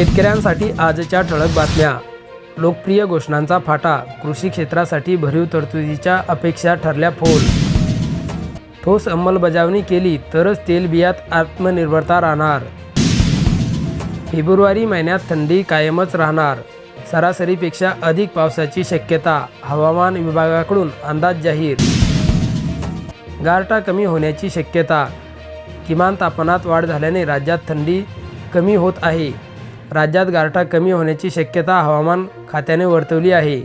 शेतकऱ्यांसाठी आजच्या ठळक बातम्या. लोकप्रिय घोषणांचा फाटा कृषी क्षेत्रासाठी भरीव तरतुदीच्या अपेक्षा ठरल्या फोल. ठोस अंमलबजावणी केली तरच तेलबियात आत्मनिर्भरता राहणार. फेब्रुवारी महिन्यात थंडी कायमच राहणार. सरासरीपेक्षा अधिक पावसाची शक्यता हवामान विभागाकडून अंदाज जाहीर. गारटा कमी होण्याची शक्यता किमान तापमानात वाढ झाल्याने राज्यात थंडी कमी होत आहे. राज्यात गारठा कमी होण्याची शक्यता हवामान खात्याने वर्तवली आहे.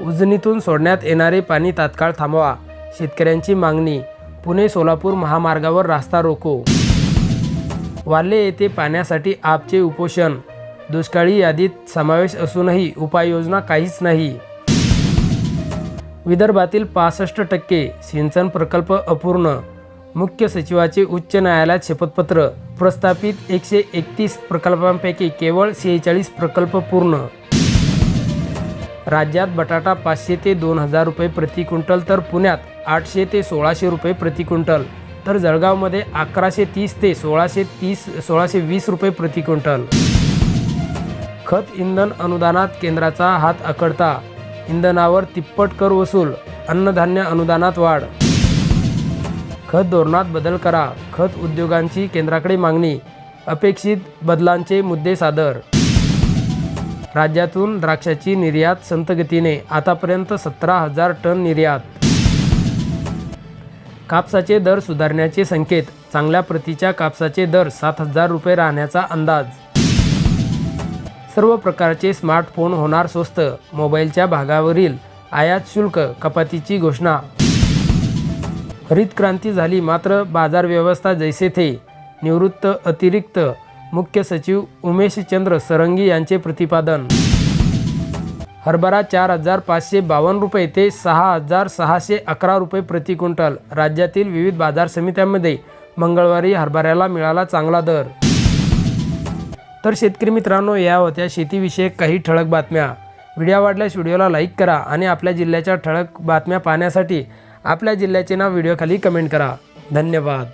उजनीतून सोडण्यात येणारे पाणी तात्काळ थांबवा शेतकऱ्यांची मागणी पुणे सोलापूर महामार्गावर रास्ता रोको. वारले येथे पाण्यासाठी आपचे उपोषण दुष्काळी यादीत समावेश असूनही उपाययोजना काहीच नाही. विदर्भातील पासष्ट टक्के सिंचन प्रकल्प अपूर्ण मुख्य सचिवाचे उच्च न्यायालयात शपथपत्र. प्रस्थापित एकशे एकतीस प्रकल्पांपैकी केवळ सेहेचाळीस प्रकल्प पूर्ण. राज्यात बटाटा पाचशे ते दोन हजार रुपये प्रति क्विंटल तर पुण्यात आठशे ते सोळाशे रुपये प्रति क्विंटल तर जळगावमध्ये अकराशे तीस ते सोळाशे तीस सोळाशे वीस रुपये प्रति क्विंटल. खत इंधन अनुदानात केंद्राचा हात अकडता इंधनावर तिप्पट कर वसूल अन्नधान्य अनुदानात वाढ. खत धोरणात बदल करा. खत उद्योगांची केंद्राकडे मागणी. अपेक्षित बदलांचे मुद्दे सादर. राज्यातून द्राक्षाची निर्यात संतगतीने आतापर्यंत सतरा हजार टन निर्यात. कापसाचे दर सुधारण्याचे संकेत. चांगल्या प्रतीच्या कापसाचे दर सात हजार रुपये राहण्याचा अंदाज. सर्व प्रकारचे स्मार्टफोन होणार स्वस्त. मोबाईलच्या भागावरील आयात शुल्क कपातीची घोषणा. हरित क्रांती झाली मात्र बाजार व्यवस्था जैसे थे. निवृत्त अतिरिक्त मुख्य सचिव उमेशचंद्र सरंगी यांचे प्रतिपादन. हरभरा चार हजार पाचशे बावन्न रुपये ते सहा हजार सहाशे अकरा रुपये प्रति क्विंटल. राज्यातील विविध बाजार समित्यांमध्ये मंगळवारी हरभऱ्याला मिळाला चांगला दर. तर शेतकरी मित्रांनो या होत्या शेतीविषयक काही ठळक बातम्या. व्हिडिओ आवडल्यास व्हिडिओला लाईक करा आणि आपल्या जिल्ह्याच्या ठळक बातम्या पाहण्यासाठी आपल्या जिल्ह्याचे नाव व्हिडिओखाली कमेंट करा. धन्यवाद.